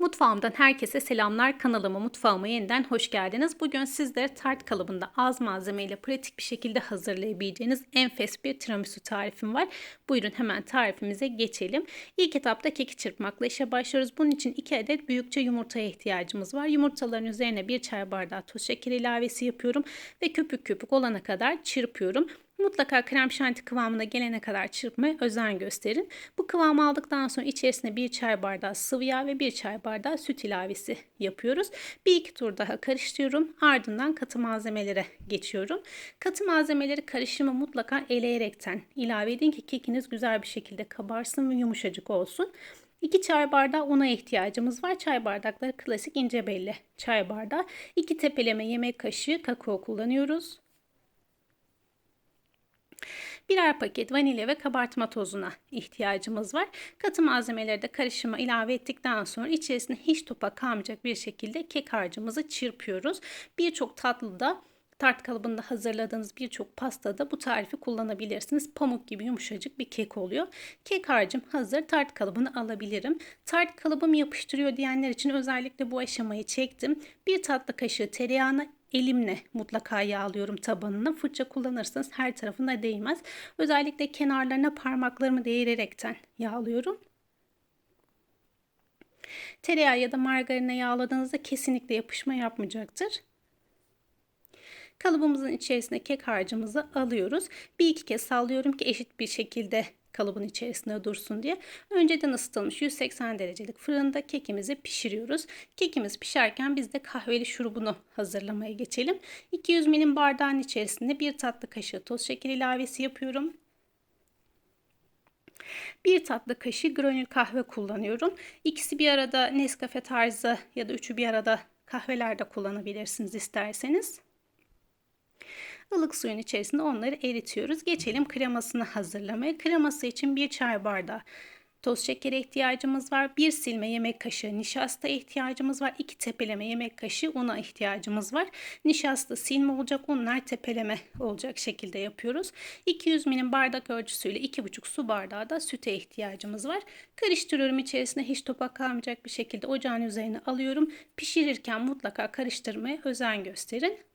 Mutfağımdan herkese selamlar. Kanalıma mutfağıma yeniden hoş geldiniz. Bugün sizlere tart kalıbında az malzemeyle pratik bir şekilde hazırlayabileceğiniz enfes bir tiramisu tarifim var. Buyurun hemen tarifimize geçelim. İlk etapta keki çırpmakla işe başlıyoruz. Bunun için 2 adet büyükçe yumurtaya ihtiyacımız var. Yumurtaların üzerine 1 çay bardağı toz şeker ilavesi yapıyorum ve köpük köpük olana kadar çırpıyorum. Mutlaka krem şanti kıvamına gelene kadar çırpmaya özen gösterin. Bu kıvamı aldıktan sonra içerisine bir çay bardağı sıvı yağ ve bir çay bardağı süt ilavesi yapıyoruz. Bir iki tur daha karıştırıyorum. Ardından katı malzemelere geçiyorum. Katı malzemeleri karışımı mutlaka eleyerekten ilave edin ki kekiniz güzel bir şekilde kabarsın ve yumuşacık olsun. 2 çay bardağı una ihtiyacımız var. Çay bardakları klasik ince belli çay bardağı. 2 tepeleme yemek kaşığı kakao kullanıyoruz. Birer paket vanilya ve kabartma tozuna ihtiyacımız var. Katı malzemeleri de karışıma ilave ettikten sonra içerisine hiç topa kalmayacak bir şekilde kek harcımızı çırpıyoruz. Birçok tatlıda tart kalıbında hazırladığınız birçok pastada bu tarifi kullanabilirsiniz. Pamuk gibi yumuşacık bir kek oluyor. Kek harcım hazır. Tart kalıbını alabilirim. Tart kalıbım yapıştırıyor diyenler için özellikle bu aşamayı çektim. Bir tatlı kaşığı tereyağına elimle mutlaka yağlıyorum tabanını. Fırça kullanırsanız her tarafına değmez. Özellikle kenarlarına parmaklarımı değirerekten yağlıyorum. Tereyağı ya da margarine yağladığınızda kesinlikle yapışma yapmayacaktır. Kalıbımızın içerisine kek harcımızı alıyoruz. Bir iki kez sallıyorum ki eşit bir şekilde kalıbın içerisinde dursun diye. Önceden ısıtılmış 180 derecelik fırında kekimizi pişiriyoruz. Kekimiz pişerken biz de kahveli şurubunu hazırlamaya geçelim. 200 milim bardağın içerisinde bir tatlı kaşığı toz şeker ilavesi yapıyorum. Bir tatlı kaşığı granül kahve kullanıyorum. İkisi bir arada Nescafe tarzı ya da üçü bir arada kahvelerde kullanabilirsiniz isterseniz ılık suyun içerisinde onları eritiyoruz. Geçelim kremasını hazırlamaya. Kreması için bir çay bardağı toz şekere ihtiyacımız var. Bir silme yemek kaşığı nişasta ihtiyacımız var. İki tepeleme yemek kaşığı una ihtiyacımız var. Nişasta silme olacak. Unlar tepeleme olacak şekilde yapıyoruz. 200 milim bardak ölçüsüyle 2,5 su bardağı da süte ihtiyacımız var. Karıştırıyorum içerisine hiç topak kalmayacak bir şekilde ocağın üzerine alıyorum. Pişirirken mutlaka karıştırmaya özen gösterin.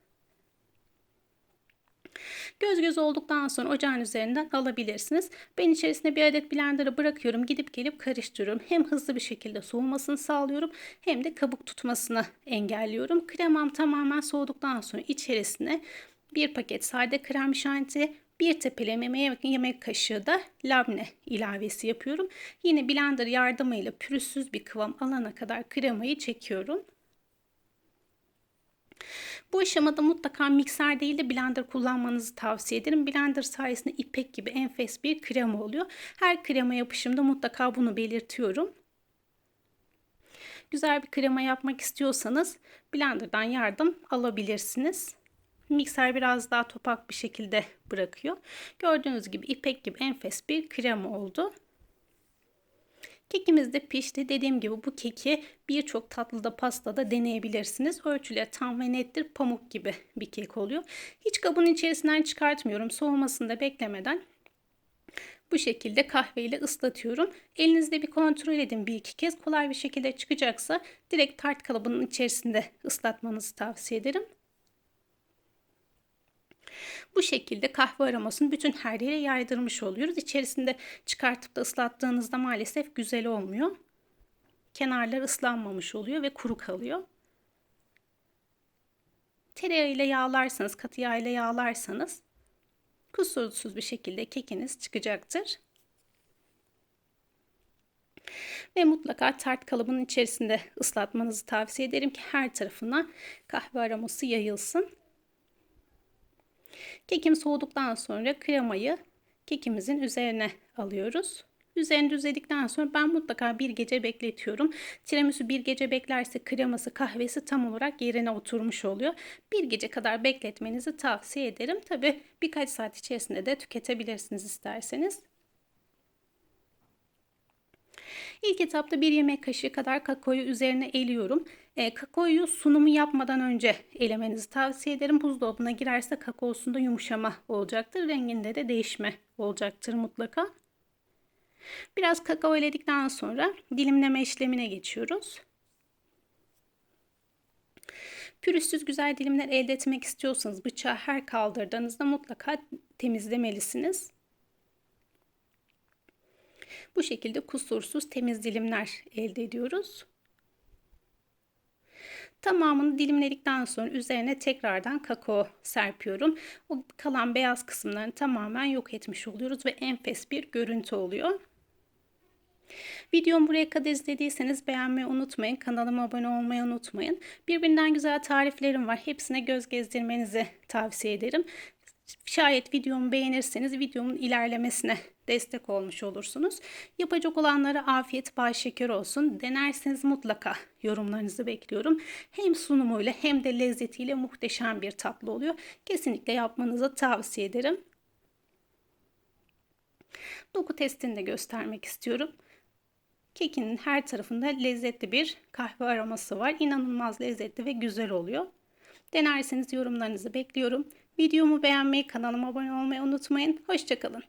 Göz göz olduktan sonra ocağın üzerinden alabilirsiniz. Ben içerisine bir adet blenderı bırakıyorum. Gidip gelip karıştırıyorum. Hem hızlı bir şekilde soğumasını sağlıyorum hem de kabuk tutmasını engelliyorum. Kremam tamamen soğuduktan sonra içerisine bir paket sade krem şanti, bir tepeleme yemek, yemek kaşığı da labne ilavesi yapıyorum. Yine blender yardımıyla pürüzsüz bir kıvam alana kadar kremayı çekiyorum. Bu aşamada mutlaka mikser değil de blender kullanmanızı tavsiye ederim. Blender sayesinde ipek gibi enfes bir krema oluyor. Her krema yapışımda mutlaka bunu belirtiyorum. Güzel bir krema yapmak istiyorsanız blenderdan yardım alabilirsiniz. Mikser biraz daha topak bir şekilde bırakıyor. Gördüğünüz gibi ipek gibi enfes bir krema oldu. Kekimiz de pişti. Dediğim gibi bu keki birçok tatlıda pastada deneyebilirsiniz. Ölçüleri tam ve nettir. Pamuk gibi bir kek oluyor. Hiç kabın içerisinden çıkartmıyorum. Soğumasını da beklemeden bu şekilde kahveyle ıslatıyorum. Elinizde bir kontrol edin bir iki kez. Kolay bir şekilde çıkacaksa direkt tart kalıbının içerisinde ıslatmanızı tavsiye ederim. Bu şekilde kahve aromasını bütün her yere yaydırmış oluyoruz. İçerisinde çıkartıp da ıslattığınızda maalesef güzel olmuyor. Kenarlar ıslanmamış oluyor ve kuru kalıyor. Tereyağı ile yağlarsanız, katı yağ ile yağlarsanız kusursuz bir şekilde kekiniz çıkacaktır. Ve mutlaka tart kalıbının içerisinde ıslatmanızı tavsiye ederim ki her tarafına kahve aroması yayılsın. Kekim soğuduktan sonra kremayı kekimizin üzerine alıyoruz. Üzerini düzledikten sonra ben mutlaka bir gece bekletiyorum. Tiramisu bir gece beklerse kreması kahvesi tam olarak yerine oturmuş oluyor. Bir gece kadar bekletmenizi tavsiye ederim. Tabi birkaç saat içerisinde de tüketebilirsiniz isterseniz. İlk etapta bir yemek kaşığı kadar kakaoyu üzerine eliyorum. E, kakaoyu sunumu yapmadan önce elemenizi tavsiye ederim. Buzdolabına girerse kakaosunda yumuşama olacaktır. Renginde de değişme olacaktır mutlaka. Biraz kakao eledikten sonra dilimleme işlemine geçiyoruz. Pürüzsüz güzel dilimler elde etmek istiyorsanız bıçağı her kaldırdığınızda mutlaka temizlemelisiniz. Bu şekilde kusursuz temiz dilimler elde ediyoruz. Tamamını dilimledikten sonra üzerine tekrardan kakao serpiyorum. O kalan beyaz kısımlarını tamamen yok etmiş oluyoruz ve enfes bir görüntü oluyor. Videomu buraya kadar izlediyseniz beğenmeyi unutmayın. Kanalıma abone olmayı unutmayın. Birbirinden güzel tariflerim var. Hepsine göz gezdirmenizi tavsiye ederim. Şayet videomu beğenirseniz videomun ilerlemesine destek olmuş olursunuz. Yapacak olanlara afiyet bal şeker olsun. Denerseniz mutlaka yorumlarınızı bekliyorum. Hem sunumuyla hem de lezzetiyle muhteşem bir tatlı oluyor. Kesinlikle yapmanızı tavsiye ederim. Doku testini de göstermek istiyorum. Kekinin her tarafında lezzetli bir kahve aroması var. İnanılmaz lezzetli ve güzel oluyor. Denerseniz yorumlarınızı bekliyorum. Videomu beğenmeyi, kanalıma abone olmayı unutmayın. Hoşçakalın.